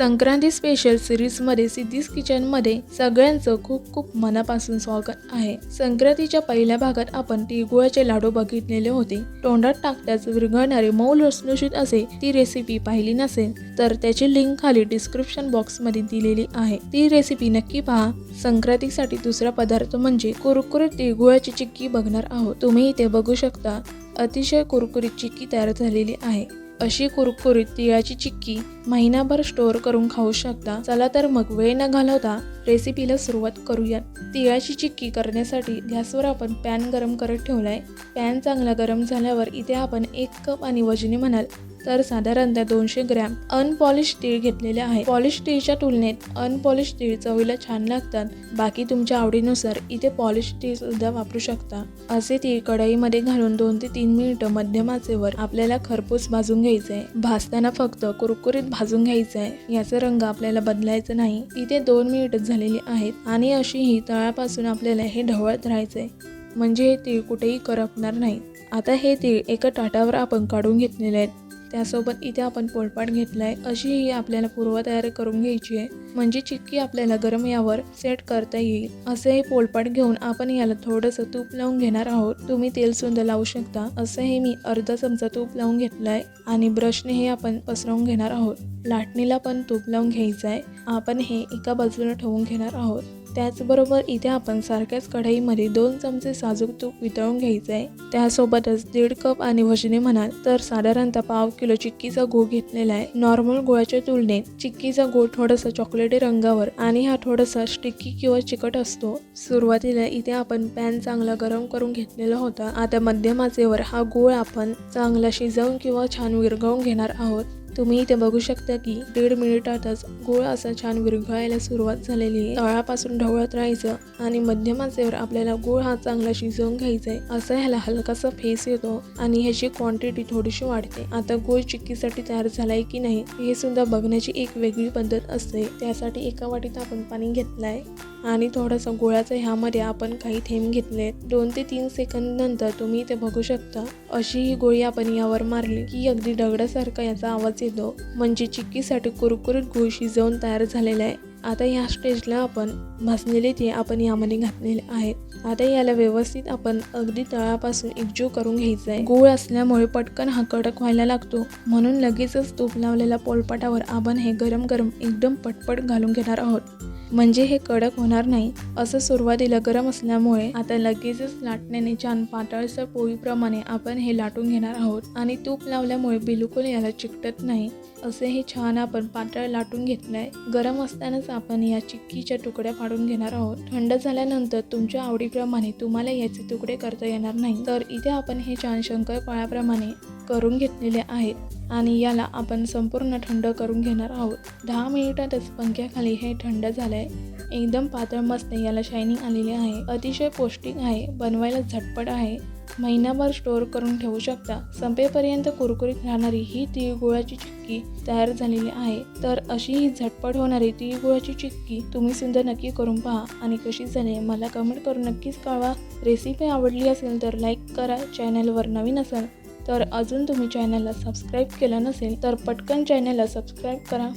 Sankranti special सिरीजमध्ये सिद्धीज किचनमध्ये सगळ्यांचं खूप खूप मनापासून स्वागत आहे. संक्रांतीच्या पहिल्या भागात आपण तिळगुळाचे लाडू बघितलेले होते. तोंडात टाकताच विरघळणारे मऊ लसलुशीत असे ती रेसिपी पाहिली नसेल तर त्याची लिंक खाली डिस्क्रिप्शन बॉक्समध्ये दिलेली आहे. ती रेसिपी नक्की पहा. संक्रांतीसाठी दुसरा पदार्थ म्हणजे कुरकुरीत तिळगुळाची चिक्की बघणार आहोत. तुम्ही इथे बघू शकता. अतिशय कुरकुरीत चिक्की तयार झालेली आहे. अशी कुरकुरीत तिळाची चिक्की महिनाभर स्टोअर करून खाऊ शकता. चला तर मग वेळ न घालवता रेसिपीला सुरुवात करूयात. तिळाची चिक्की करण्यासाठी गॅसवर आपण पॅन गरम करत ठेवलाय. पॅन चांगला गरम झाल्यावर इथे आपण एक कप आणि वजनी म्हणाल. तर साधारणतः दोनशे ग्रॅम अनपॉलिश तीळ घेतलेले आहे. पॉलिश तीळच्या तुलनेत अनपॉलिश तीळ चवीला छान लागतात. बाकी तुमच्या आवडीनुसार इथे पॉलिश तीळ सुद्धा वापरू शकता. असे तीळ कढईमध्ये घालून दोन ते तीन मिनिटं मध्यम आचेवर आपल्याला खरपूस भाजून घ्यायचे आहे भाजताना फक्त कुरकुरीत भाजून घ्यायचं आहे याचा रंग आपल्याला बदलायचा नाही. इथे दोन मिनिट झालेली आहेत आणि अशी ही तळापासून आपल्याला हे ढवळत राहायचंय. म्हणजे हे तीळ कुठेही करपणार नाही आता हे तीळ एका ताटावर आपण काढून घेतलेले आहेत. त्यासोबत इथे आपण पोळपाट घेतलाय. अशी ही आपल्याला पूर्वतयारी करून घ्यायची आहे. म्हणजे चिक्की आपल्याला गरम यावर सेट करता येईल. असे हे पोळपाट घेऊन आपण याला थोडंसं तूप लावून घेणार आहोत. तुम्ही तेल सुद्धा लावू शकता. असं हे मी अर्धा चमचा तूप लावून घेतलाय. आणि ब्रशने हे आपण पसरवून घेणार आहोत. लाटणीला पण तूप लावून घ्यायचं आहे आपण हे एका बाजूला ठेवून घेणार आहोत. त्याचबरोबर इथे आपण सारख्याच कढईमध्ये दोन चमचे साजूक तूप वितळून घ्यायचं आहे. त्यासोबतच दीड कप आणि वजने म्हणाल तर साधारणतः पाव किलो चिक्कीचा गो घेतलेला आहे. नॉर्मल गुळाच्या तुलनेत चिक्कीचा गो थोडासा चॉकलेटी रंगावर आणि हा थोडासा स्टिकी किंवा चिकट असतो. सुरुवातीला इथे आपण पॅन चांगला गरम करून घेतलेला होता. आता मध्यम आचेवर हा गूळ आपण चांगला शिजवून किंवा छान विरघळून घेणार आहोत. तुम्ही इथे बघू शकता की दीड मिनिटातच गुळ असा छान विरघळायला सुरुवात झालेली आहे. तळापासून ढवळत राहायचं आणि मध्यम आचेवर आपल्याला गोळ हा चांगला शिजवून घ्यायचा आहे असं ह्याला हलकासा फेस येतो आणि ह्याची क्वांटिटी थोडीशी वाढते. आता गोळ चिक्कीसाठी तयार झालाय की नाही हे सुद्धा बघण्याची एक वेगळी पद्धत असते. त्यासाठी एका वाटीत आपण पाणी घेतलंय आणि थोडासा गुळाचा ह्यामध्ये आपण काही थेंब घेतले दोन ते तीन सेकंद नंतर तुम्ही इथे बघू शकता अशी ही गोळी आपण यावर मारली की अगदी दगडासारखा याचा आवाज येतो. म्हणजे चिक्कीसाठी कुरकुरीत गुळ शिजवून तयार झालेला आहे. आता या स्टेजला आपण भाजलेले ते आपण यामध्ये घातलेले आहेत आता याला व्यवस्थित आपण अगदी तळापासून एकजीव करून घ्यायचा आहे. गूळ असल्यामुळे पटकन हा कडक व्हायला लागतो. म्हणून लगेचच तूप लावलेल्या पोलपाटावर आपण हे गरम गरम एकदम पटपट घालून घेणार आहोत. म्हणजे हे कडक होणार नाही असं सुरुवातीला गरम असल्यामुळे आता लगेचच लाटण्याने छान पातळसर पोळीप्रमाणे आपण हे लाटून घेणार आहोत. आणि तूप लावल्यामुळे बिलकुल याला चिकटत नाही असे हे छान आपण पातळ लाटून घेतलंय. गरम असतानाच आपण या चिक्कीच्या तुकड्या फाडून घेणार आहोत. थंड झाल्यानंतर तुमच्या आवडीप्रमाणे तुम्हाला याचे तुकडे करता येणार नाही. तर इथे आपण हे छान शंकरपाळ्याप्रमाणे करून घेतलेले आहेत. आणि याला आपण संपूर्ण थंड करून घेणार आहोत. दहा मिनिटातच पंख्याखाली हे थंड झालंय. एकदम पातळ मस्त याला शायनिंग आलेली आहे. अतिशय पौष्टिक आहे. बनवायला झटपट आहे. महिनाभर स्टोअर करून ठेवू शकता. संपेपर्यंत कुरकुरीत राहणारी ही तिळगुळाची चिक्की तयार झालेली आहे. तर अशी ही झटपट होणारी तिळगुळाची चिक्की तुम्ही सुद्धा नक्की करून पहा. आणि कशी झाली मला कमेंट करून नक्कीच कळवा. रेसिपी आवडली असेल तर लाईक करा. चॅनलवर नवीन असाल तर अजून तुम्ही चॅनलला सबस्क्राईब केलं नसेल तर पटकन चॅनलला सबस्क्राईब करा.